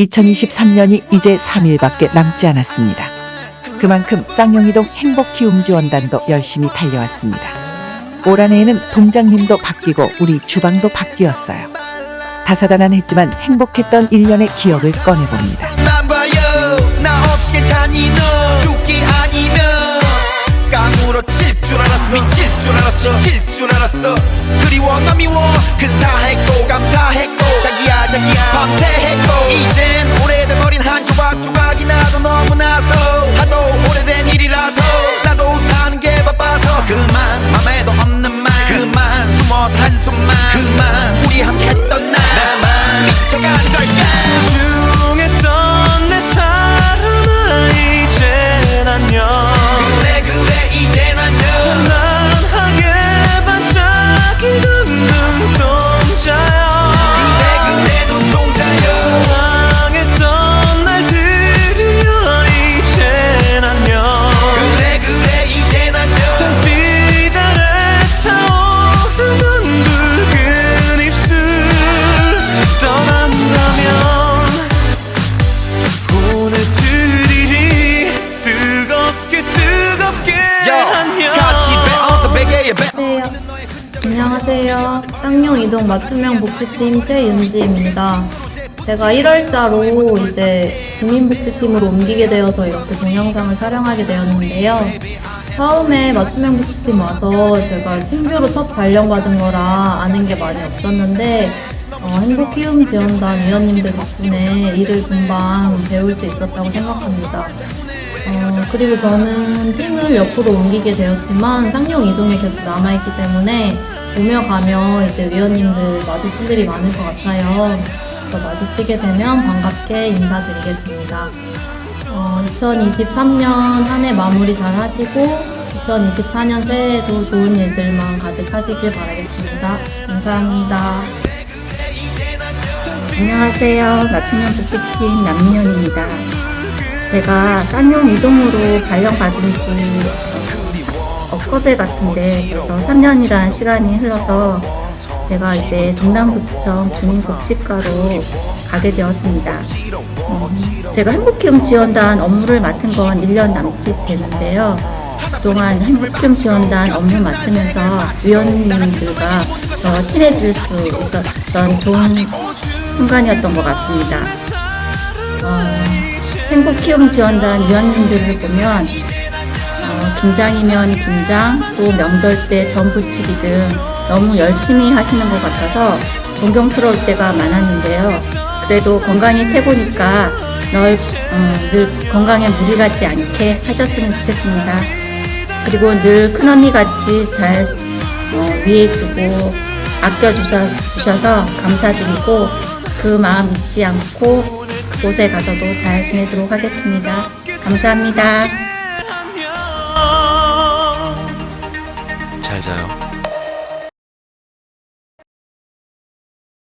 2023년이 이제 3일밖에 남지 않았습니다. 그만큼 쌍용이동 행복키움지원단도 열심히 달려왔습니다. 올 한해에는 동장님도 바뀌고 우리 주방도 바뀌었어요. 다사다난했지만 행복했던 1년의 기억을 꺼내봅니다. 그리워 나 미워. 근사했고 감사했고. 자기야 자기야. 밤새 오래된 어린 한 조각 조각이 나도 너무나서 하도 오래된 일이라서 나도 사는 게 바빠서 그만 안녕하세요. 쌍용 이동 맞춤형 복지팀 최윤지입니다. 제가 1월자로 이제 주민복지팀으로 옮기게 되어서 이렇게 동영상을 촬영하게 되었는데요. 처음에 맞춤형 복지팀 와서 제가 신규로 첫 발령받은 거라 아는 게 많이 없었는데 어, 행복키움지원단 위원님들 덕분에 일을 금방 배울 수 있었다고 생각합니다. 어, 그리고 저는 팀을 옆으로 옮기게 되었지만 쌍용 이동에 계속 남아있기 때문에 오며 가며 이제 위원님들 마주칠 일이 많을 것 같아요. 그래서 마주치게 되면 반갑게 인사드리겠습니다. 어, 2023년 한 해 마무리 잘 하시고 2024년 새해에도 좋은 일들만 가득하시길 바라겠습니다. 감사합니다. 안녕하세요. 맞춤형 복지팀 남민현입니다. 제가 쌍용 이동으로 발령받은 지 엊그제 같은데 벌써 3년이라는 시간이 흘러서 제가 이제 동남구청 주민복지과로 가게 되었습니다. 음, 제가 행복키움 지원단 업무를 맡은 건 1년 남짓 되는데요. 그동안 행복키움 지원단 업무 맡으면서 위원님들과 더 친해질 수 있었던 좋은 순간이었던 것 같습니다. 어, 행복키움 지원단 위원님들을 보면 어, 긴장이면 긴장, 또 명절 때 전부치기 등 너무 열심히 하시는 것 같아서 존경스러울 때가 많았는데요. 그래도 건강이 최고니까 널, 어, 늘 건강에 무리 가지 않게 하셨으면 좋겠습니다. 그리고 늘 큰언니 같이 잘 어, 위해주고 아껴주셔서 감사드리고 그 마음 잊지 않고 그곳에 가서도 잘 지내도록 하겠습니다. 감사합니다.